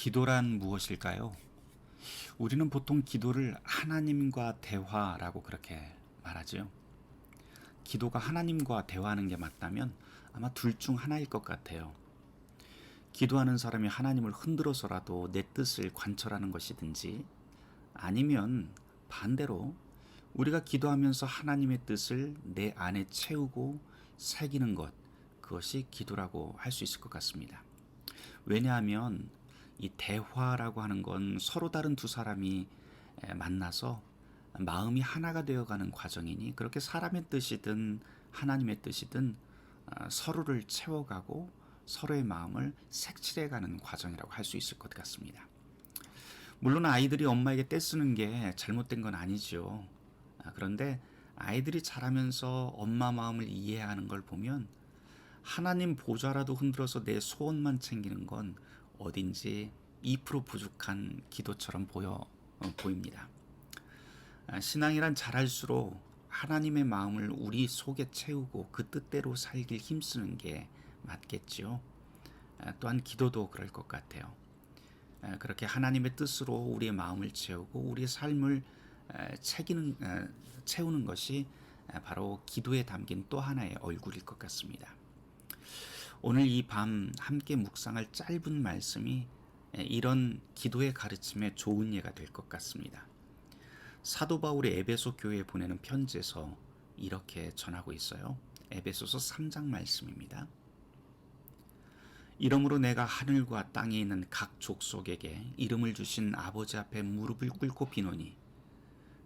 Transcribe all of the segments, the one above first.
기도란 무엇일까요? 우리는 보통 기도를 하나님과 대화라고 그렇게 말하지요. 기도가 하나님과 대화하는 게 맞다면 아마 둘 중 하나일 것 같아요. 기도하는 사람이 하나님을 흔들어서라도 내 뜻을 관철하는 것이든지 아니면 반대로 우리가 기도하면서 하나님의 뜻을 내 안에 채우고 새기는 것 그것이 기도라고 할 수 있을 것 같습니다. 왜냐하면 이 대화라고 하는 건 서로 다른 두 사람이 에, 만나서 마음이 하나가 되어가는 과정이니 그렇게 사람의 뜻이든 하나님의 뜻이든 어, 서로를 채워가고 서로의 마음을 색칠해가는 과정이라고 할 수 있을 것 같습니다. 물론 아이들이 엄마에게 떼쓰는 게 잘못된 건 아니죠. 아, 그런데 아이들이 자라면서 엄마 마음을 이해하는 걸 보면 하나님 보좌라도 흔들어서 내 소원만 챙기는 건 어딘지 2% 부족한 기도처럼 보여 어, 보입니다. 아, 신앙이란 자랄수록 하나님의 마음을 우리 속에 채우고 그 뜻대로 살길 힘쓰는 게 맞겠지요. 아, 또한 기도도 그럴 것 같아요. 아, 그렇게 하나님의 뜻으로 우리의 마음을 채우고 우리의 삶을 아, 채기는 아, 채우는 것이 아, 바로 기도에 담긴 또 하나의 얼굴일 것 같습니다. 오늘 이 밤 함께 묵상할 짧은 말씀이 이런 기도의 가르침에 좋은 예가 될 것 같습니다. 사도 바울이 에베소 교회에 보내는 편지에서 이렇게 전하고 있어요. 에베소서 3장 말씀입니다. 이러므로 내가 하늘과 땅에 있는 각 족속에게 이름을 주신 아버지 앞에 무릎을 꿇고 비노니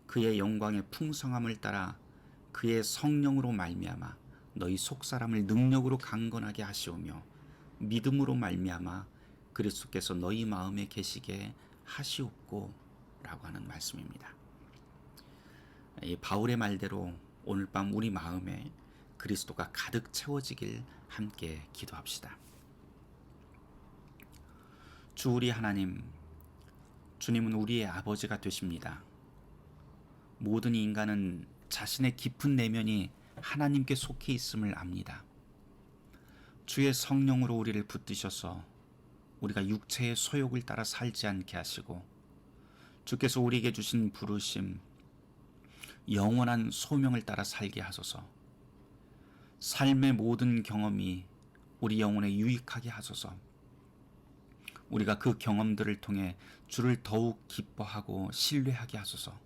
그의 영광의 풍성함을 따라 그의 성령으로 말미암아 너희 속 사람을 능력으로 강건하게 하시오며 믿음으로 말미암아 그리스도께서 너희 마음에 계시게 하시옵고라고 하는 말씀입니다. 이 바울의 말대로 오늘 밤 우리 마음에 그리스도가 가득 채워지길 함께 기도합시다. 주 우리 하나님, 주님은 우리의 아버지가 되십니다. 모든 인간은 자신의 깊은 내면이 하나님께 속해 있음을 압니다. 주의 성령으로 우리를 붙드셔서 우리가 육체의 소욕을 따라 살지 않게 하시고 주께서 우리에게 주신 부르심, 영원한 소명을 따라 살게 하소서. 삶의 모든 경험이 우리 영혼에 유익하게 하소서. 우리가 그 경험들을 통해 주를 더욱 기뻐하고 신뢰하게 하소서.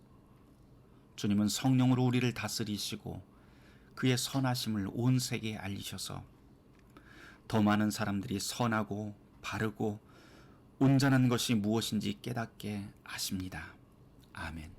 주님은 성령으로 우리를 다스리시고 그의 선하심을 온 세계에 알리셔서 더 많은 사람들이 선하고 바르고 온전한 것이 무엇인지 깨닫게 하십니다. 아멘.